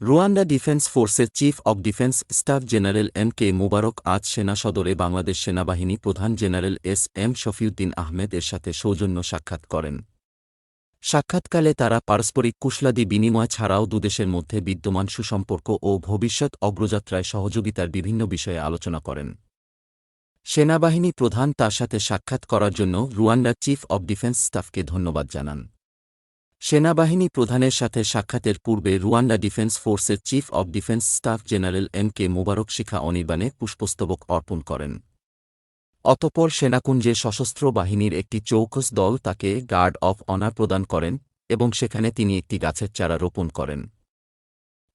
Rwanda defence ফোর্সের chief of defence staff general M K Mubarakh আজ সেনা সদরে বাংলাদেশ সেনাবাহিনী প্রধান general S M Shafiuddin Ahmed এর সাথে সৌজন্য সাক্ষাৎ করেন। সাক্ষাৎকালে তারা পারস্পরিক কুশলাদি বিনিময় ছাড়াও দুদেশের মধ্যে বিদ্যমান সুসম্পর্ক ও ভবিষ্যৎ অগ্রযাত্রায় সহযোগিতার বিভিন্ন বিষয়ে আলোচনা করেন। সেনাবাহিনী প্রধান তার সাথে সাক্ষাৎ করার জন্য রুয়ান্ডার চিফ অব ডিফেন্স স্টাফকে ধন্যবাদ জানান। সেনাবাহিনী প্রধানের সাথে সাক্ষাতের পূর্বে রুয়ান্ডা ডিফেন্স ফোর্সের chief of defence staff general M K Mubarakh শিখা অনির্বাণে পুষ্পস্তবক অর্পণ করেন। অতপর সেনাকুঞ্জে সশস্ত্র বাহিনীর একটি চৌকস দল তাকে গার্ড অফ অনার প্রদান করেন এবং সেখানে তিনি একটি গাছের চারা রোপণ করেন।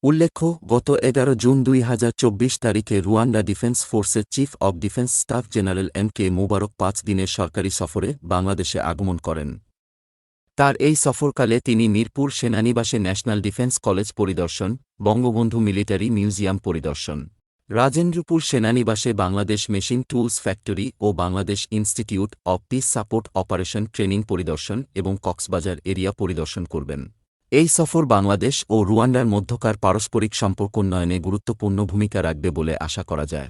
উল্লেখ্য, গত এগারো জুন দুই হাজার চব্বিশ তারিখে রুয়ান্ডা ডিফেন্স ফোর্সের chief of defence staff general M K Mubarakh পাঁচ দিনের সরকারি সফরে বাংলাদেশে আগমন করেন। তার এই সফরকালে তিনি মিরপুর সেনানিবাসে ন্যাশনাল ডিফেন্স কলেজ পরিদর্শন, বঙ্গবন্ধু মিলিটারি মিউজিয়াম পরিদর্শন, রাজেন্দ্রপুর সেনানিবাসে বাংলাদেশ মেশিন টুলস ফ্যাক্টরি ও Bangladesh institute of peace support operation training পরিদর্শন এবং কক্সবাজার এরিয়া পরিদর্শন করবেন। এই সফর বাংলাদেশ ও রুয়ান্ডার মধ্যকার পারস্পরিক সম্পর্ক উন্নয়নে গুরুত্বপূর্ণ ভূমিকা রাখবে বলে আশা করা যায়।